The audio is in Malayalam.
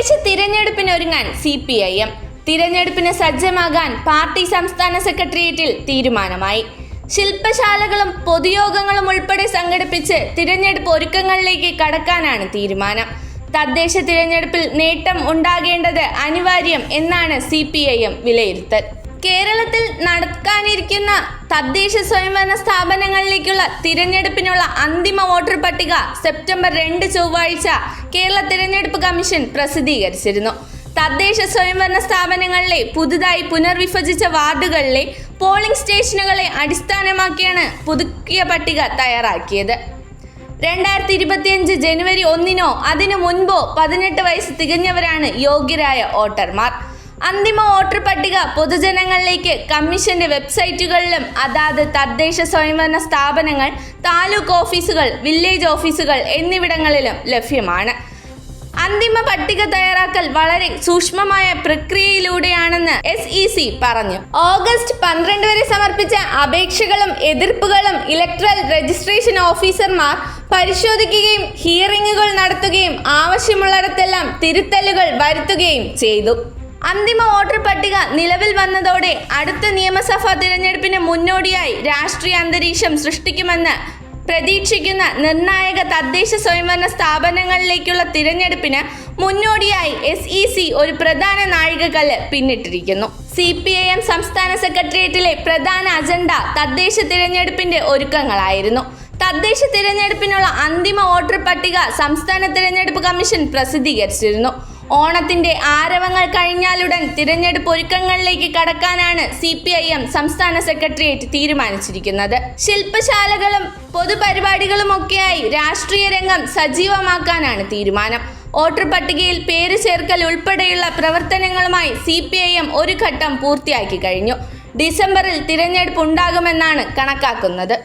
തദ്ദേശ തിരഞ്ഞെടുപ്പിനൊരുങ്ങാൻ സി പി ഐ എം. തിരഞ്ഞെടുപ്പിന് സജ്ജമാകാൻ പാർട്ടി സംസ്ഥാന സെക്രട്ടേറിയറ്റിൽ തീരുമാനമായി. ശില്പശാലകളും പൊതുയോഗങ്ങളും ഉൾപ്പെടെ സംഘടിപ്പിച്ച് തിരഞ്ഞെടുപ്പ് ഒരുക്കങ്ങളിലേക്ക് കടക്കാനാണ് തീരുമാനം. തദ്ദേശ തിരഞ്ഞെടുപ്പിൽ നേട്ടം ഉണ്ടാകേണ്ടത് അനിവാര്യം എന്നാണ് സി പി ഐ എം വിലയിരുത്തൽ. കേരളത്തിൽ നടക്കാനിരിക്കുന്ന തദ്ദേശ സ്വയംഭരണ സ്ഥാപനങ്ങളിലേക്കുള്ള തിരഞ്ഞെടുപ്പിനുള്ള അന്തിമ വോട്ടർ പട്ടിക സെപ്റ്റംബർ രണ്ട് ചൊവ്വാഴ്ച കേരള തിരഞ്ഞെടുപ്പ് കമ്മീഷൻ പ്രസിദ്ധീകരിച്ചിരുന്നു. തദ്ദേശ സ്വയംഭരണ സ്ഥാപനങ്ങളിലെ പുതുതായി പുനർവിഭജിച്ച വാർഡുകളിലെ പോളിംഗ് സ്റ്റേഷനുകളെ അടിസ്ഥാനമാക്കിയാണ് പുതുക്കിയ പട്ടിക തയ്യാറാക്കിയത്. രണ്ടായിരത്തി ഇരുപത്തിയഞ്ച് ജനുവരി ഒന്നിനോ അതിനു മുൻപോ പതിനെട്ട് വയസ്സ് തികഞ്ഞവരാണ് യോഗ്യരായ വോട്ടർമാർ. അന്തിമ വോട്ടർ പട്ടിക പൊതുജനങ്ങളിലേക്ക് കമ്മീഷന്റെ വെബ്സൈറ്റുകളിലും അതാത് തദ്ദേശ സ്വയംഭരണ സ്ഥാപനങ്ങൾ താലൂക്ക് ഓഫീസുകൾ വില്ലേജ് ഓഫീസുകൾ എന്നിവിടങ്ങളിലും ലഭ്യമാണ്. അന്തിമ പട്ടിക തയ്യാറാക്കൽ വളരെ സൂക്ഷ്മമായ പ്രക്രിയയിലൂടെയാണെന്ന് എസ് ഇ സി പറഞ്ഞു. ഓഗസ്റ്റ് പന്ത്രണ്ട് വരെ സമർപ്പിച്ച അപേക്ഷകളും എതിർപ്പുകളും ഇലക്ട്രൽ രജിസ്ട്രേഷൻ ഓഫീസർമാർ പരിശോധിക്കുകയും ഹിയറിങ്ങുകൾ നടത്തുകയും ആവശ്യമുള്ളിടത്തെല്ലാം തിരുത്തലുകൾ വരുത്തുകയും ചെയ്തു. അന്തിമ വോട്ടർ പട്ടിക നിലവിൽ വന്നതോടെ അടുത്ത നിയമസഭാ തിരഞ്ഞെടുപ്പിന് മുന്നോടിയായി രാഷ്ട്രീയ അന്തരീക്ഷം സൃഷ്ടിക്കുമെന്ന് പ്രതീക്ഷിക്കുന്ന നിർണായക തദ്ദേശ സ്വയംഭരണ സ്ഥാപനങ്ങളിലേക്കുള്ള തിരഞ്ഞെടുപ്പിന് മുന്നോടിയായി എസ് ഇ സി ഒരു പ്രധാന നാഴികക്കല്ല് പിന്നിട്ടിരിക്കുന്നു. സി പി ഐ എം സംസ്ഥാന സെക്രട്ടേറിയറ്റിലെ പ്രധാന അജണ്ട തദ്ദേശ തിരഞ്ഞെടുപ്പിന്റെ ഒരുക്കങ്ങളായിരുന്നു. തദ്ദേശ തിരഞ്ഞെടുപ്പിനുള്ള അന്തിമ വോട്ടർ പട്ടിക സംസ്ഥാന തിരഞ്ഞെടുപ്പ് കമ്മീഷൻ പ്രസിദ്ധീകരിച്ചിരുന്നു. ഓണത്തിന്റെ ആരവങ്ങൾ കഴിഞ്ഞാലുടൻ തിരഞ്ഞെടുപ്പ് ഒരുക്കങ്ങളിലേക്ക് കടക്കാനാണ് സി പി ഐ എം സംസ്ഥാന സെക്രട്ടേറിയറ്റ് തീരുമാനിച്ചിരിക്കുന്നത്. ശില്പശാലകളും പൊതുപരിപാടികളുമൊക്കെയായി രാഷ്ട്രീയ രംഗം സജീവമാക്കാനാണ് തീരുമാനം. വോട്ടർ പട്ടികയിൽ പേര് ചേർക്കൽ ഉൾപ്പെടെയുള്ള പ്രവർത്തനങ്ങളുമായി സി പി ഐ എം ഒരു ഘട്ടം പൂർത്തിയാക്കി കഴിഞ്ഞു. ഡിസംബറിൽ തിരഞ്ഞെടുപ്പ് ഉണ്ടാകുമെന്നാണ് കണക്കാക്കുന്നത്.